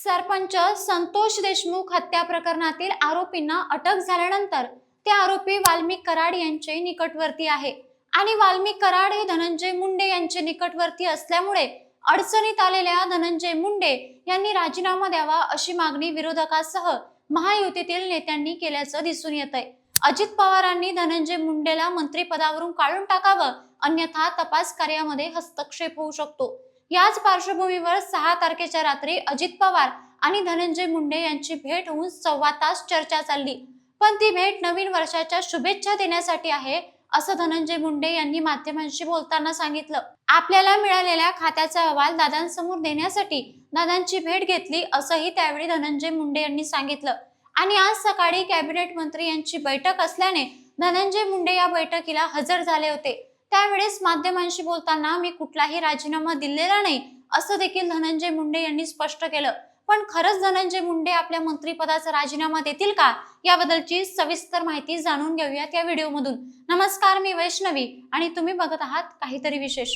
सरपंच संतोष देशमुख हत्या प्रकरणातील आरोपींना अटक झाल्यानंतर ते आरोपी वाल्मिक कराड यांचे निकटवर्ती आहे. आणि वाल्मिक कराड हे धनंजय मुंडे यांचे निकटवर्ती असल्यामुळे अडचणीत आलेल्या धनंजय मुंडे यांनी राजीनामा द्यावा अशी मागणी विरोधकासह महायुतीतील नेत्यांनी केल्याचं दिसून येत आहे अजित पवारांनी धनंजय मुंडेला मंत्रिपदावरून काढून टाकावं अन्यथा तपास कार्यामध्ये हस्तक्षेप होऊ शकतो. याच पार्श्वभूमीवर सहा तारखेच्या रात्री अजित पवार आणि धनंजय मुंडे यांची भेट होऊन सव्वा तास चर्चा चालली. पण ती भेट नवीन वर्षाच्या शुभेच्छा देण्यासाठी आहे असं धनंजय मुंडे यांनी माध्यमांशी बोलताना सांगितलं. आपल्याला मिळालेल्या खात्याचा अहवाल दादांसमोर देण्यासाठी दादांची भेट घेतली असंही त्यावेळी धनंजय मुंडे यांनी सांगितलं. आणि आज सकाळी कॅबिनेट मंत्री यांची बैठक असल्याने धनंजय मुंडे या बैठकीला हजर झाले होते. त्यावेळेस माध्यमांशी बोलताना मी कुठलाही राजीनामा दिलेला नाही असं देखील धनंजय मुंडे यांनी स्पष्ट केलं. पण खरंच धनंजय मुंडे आपल्या मंत्रिपदाचा राजीनामा देतील का? याबद्दलची सविस्तर माहिती जाणून घेऊयात या व्हिडिओमधून. नमस्कार मी वैष्णवी आणि तुम्ही बघत आहात काहीतरी विशेष.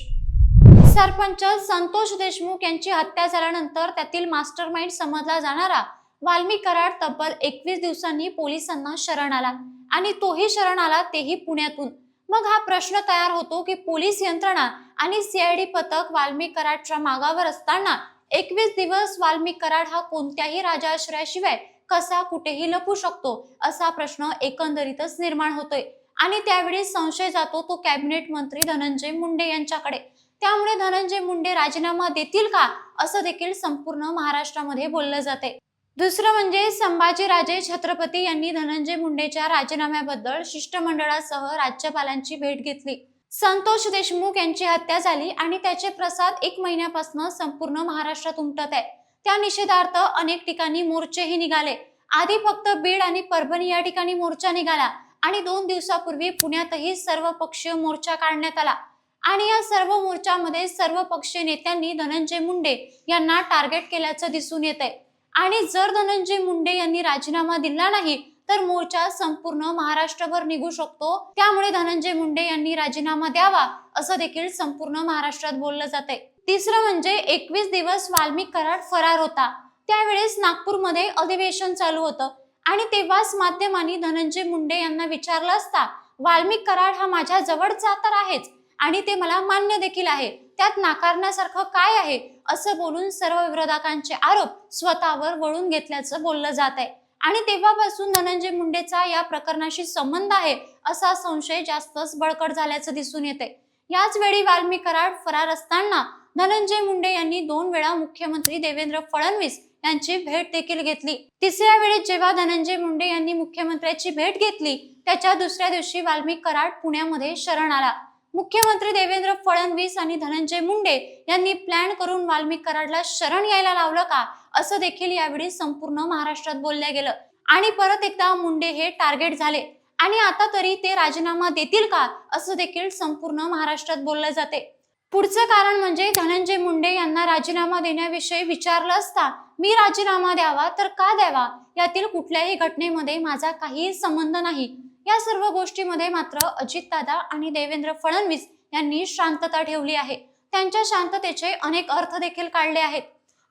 सरपंच संतोष देशमुख यांची हत्या झाल्यानंतर त्यातील मास्टर माइंड समजला जाणारा वाल्मी कराड तब्बल एकवीस दिवसांनी पोलिसांना शरण आला आणि तोही शरण आला तेही पुण्यातून. मग हा प्रश्न तयार होतो की पोलीस यंत्रणा आणि सीआयडी पथक वाल्मी कराडच्या मागावर असताना एकवीस दिवस वाल्मी कराड हा कोणत्याही राजाश्रयाशिवाय कसा कुठेही लपू शकतो असा प्रश्न एकंदरीतच निर्माण होतोय. आणि त्यावेळी संशय जातो तो कॅबिनेट मंत्री धनंजय मुंडे यांच्याकडे. त्यामुळे धनंजय मुंडे राजीनामा देतील का असं देखील संपूर्ण महाराष्ट्रामध्ये बोललं जाते दुसरं म्हणजे संभाजीराजे छत्रपती यांनी धनंजय मुंडेच्या राजीनाम्याबद्दल शिष्टमंडळासह राज्यपालांची भेट घेतली. संतोष देशमुख यांची हत्या झाली आणि त्याचे प्रसाद एक महिन्यापासून संपूर्ण महाराष्ट्रात उमटत आहे. त्या निषेधार्थ अनेक ठिकाणी मोर्चेही निघाले. आधी फक्त बीड आणि परभणी या ठिकाणी मोर्चा निघाला आणि दोन दिवसापूर्वी पुण्यातही सर्व पक्षीय मोर्चा काढण्यात आला. आणि या सर्व मोर्चामध्ये सर्व पक्षीय नेत्यांनी धनंजय मुंडे यांना टार्गेट केल्याचं दिसून येत आहे आणि जर धनंजय मुंडे यांनी राजीनामा दिला नाही तर मोर्चा संपूर्ण महाराष्ट्रभर निघू शकतो. त्यामुळे धनंजय मुंडे यांनी राजीनामा द्यावा असं देखील संपूर्ण महाराष्ट्रात बोललं जाते तिसरं म्हणजे एकवीस दिवस वाल्मिक कराड फरार होता. त्यावेळेस नागपूरमध्ये अधिवेशन चालू होतं. आणि तेव्हाच माध्यमांनी धनंजय मुंडे यांना विचारलं असता वाल्मिक कराड हा माझ्या जवळचा तर आहेच आणि ते मला मान्य देखील आहे. त्यात नाकारण्यासारखं काय आहे? असं बोलून सर्व विरोधकांचे आरोप स्वतःवर वळून घेतल्याचं बोललं जात आहे. आणि तेव्हापासून धनंजय मुंडेचा या प्रकरणाशी संबंध आहे असा संशय जास्तच बळकट झाल्याचं दिसून येते याच वेळी वाल्मी कराड फरार असताना धनंजय मुंडे यांनी दोन वेळा मुख्यमंत्री देवेंद्र फडणवीस यांची भेट देखील घेतली. तिसऱ्या वेळेस जेव्हा धनंजय मुंडे यांनी मुख्यमंत्र्यांची भेट घेतली त्याच्या दुसऱ्या दिवशी वाल्मिक कराड पुण्यामध्ये शरण आला. मुख्यमंत्री देवेंद्र फडणवीस आणि धनंजय मुंडे यांनी प्लॅन करून वाल्मिक कराडला शरण यायला लावलं का? असं देखील यावेळी संपूर्ण महाराष्ट्रात बोललं गेलं. आणि परत एकदा मुंडे हे टार्गेट झाले. आणि आता तरी ते राजीनामा देतील का? असं देखील संपूर्ण महाराष्ट्रात बोललं जाते. पुढचं कारण म्हणजे धनंजय मुंडे यांना राजीनामा देण्याविषयी विचारलं असता मी राजीनामा द्यावा तर का द्यावा? यातील कुठल्याही घटनेमध्ये माझा काहीही संबंध नाही. या सर्व गोष्टीमध्ये मात्र अजितदादा आणि देवेंद्र फडणवीस यांनी शांतता ठेवली आहे. त्यांच्या शांततेचे अनेक अर्थ देखील काढले आहेत.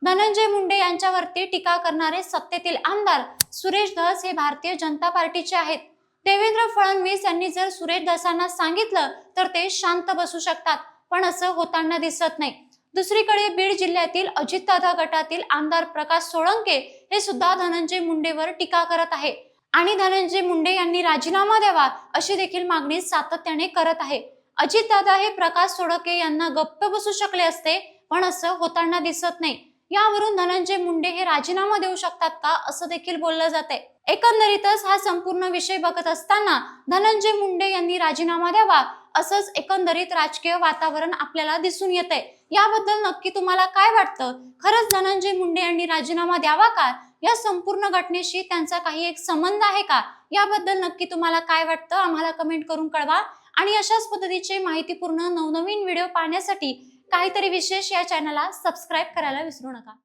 धनंजय मुंडे यांच्यावरती टीका करणारे सत्तेतील आमदार सुरेश धस हे भारतीय जनता पार्टीचे आहेत. देवेंद्र फडणवीस यांनी जर सुरेश धसांना सांगितलं तर ते शांत बसू शकतात पण असं होताना दिसत नाही. दुसरीकडे बीड जिल्ह्यातील अजितदादा गटातील आमदार प्रकाश सोळंके हे सुद्धा धनंजय मुंडेवर टीका करत आहे. आणि धनंजय मुंडे यांनी राजीनामा द्यावा अशी देखील मागणी सातत्याने करत आहे. अजितदादा हे प्रकाश सोडके यांना गप्प बसू शकले असते पण असं होताना दिसत नाही. यावरून धनंजय मुंडे हे राजीनामा देऊ शकतात का असं देखील बोललं जाते. एकंदरीतच हा संपूर्ण विषय बघत असताना धनंजय मुंडे यांनी राजीनामा द्यावा असंच एकंदरीत राजकीय वातावरण आपल्याला दिसून येते याबद्दल नक्की तुम्हाला काय वाटतं? खरंच धनंजय मुंडे यांनी राजीनामा द्यावा का? या संपूर्ण घटनेशी त्यांचा काही एक संबंध आहे का? याबद्दल नक्की तुम्हाला काय वाटतं? आम्हाला कमेंट करून कळवा. आणि अशाच पद्धतीचे माहितीपूर्ण नवनवीन व्हिडिओ पाहण्यासाठी काहीतरी विशेष या चॅनलला सबस्क्राईब करायला विसरू नका.